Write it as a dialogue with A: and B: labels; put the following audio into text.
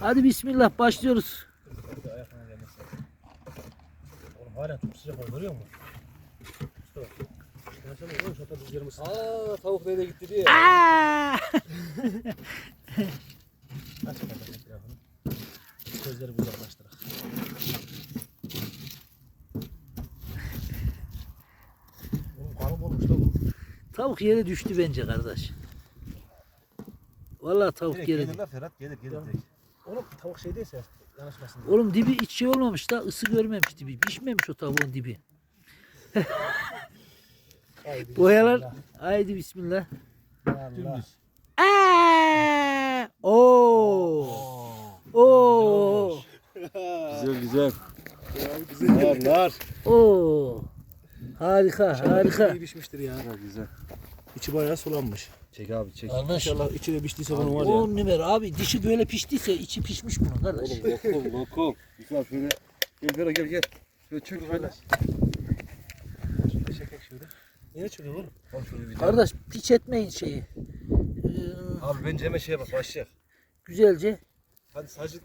A: Hadi bismillah başlıyoruz.
B: Oğlum hala çok sıcak var görüyor musun? Aaa tavuk nereye gitti diye.
A: Aa!
B: Aç bakalım etrafını. Gözleri uzaklaştırak. Oğlum kanım olmuş da bu.
A: Tavuk yere düştü bence kardeş. Vallahi tavuk
C: Direkt
A: yere
C: gelir
A: düştü.
C: la Ferhat gelir gelir direkt.
B: Oğlum tavuk şeydeyse yanaşmasın diye.
A: Oğlum dibi iç şey olmamış da ısı görmemiş dibi. Pişmemiş o tavuğun dibi.
B: Haydi
A: Boyalar.
B: bismillah.
A: Haydi bismillah.
B: Allah.
C: Dümdüz.
A: Aa! Oo! Oo!
C: Güzel güzel. Nar nar.
A: Oo! Harika, harika.
B: İyi pişmiştir ya.
C: Güzel güzel.
B: İçi bayağı sulanmış.
C: Çek abi çek.
A: Kardeş,
B: İnşallah içi de piştiyse bunun var ya.
A: 10 numara abi dişi böyle piştiyse içi pişmiş bunun kardeş.
C: Oğlum lokum lokum. Güzel şöyle. Gel Ferhat gel gel. Şöyle çök şöyle.
B: Çekek şöyle. Niye çıkıyor oğlum?
C: Al şunu bir de.
A: Kardeş piç etmeyin şeyi. Ee,
C: Abi bence hemen şeye bak başlayalım.
A: güzelce
C: Hadi sadece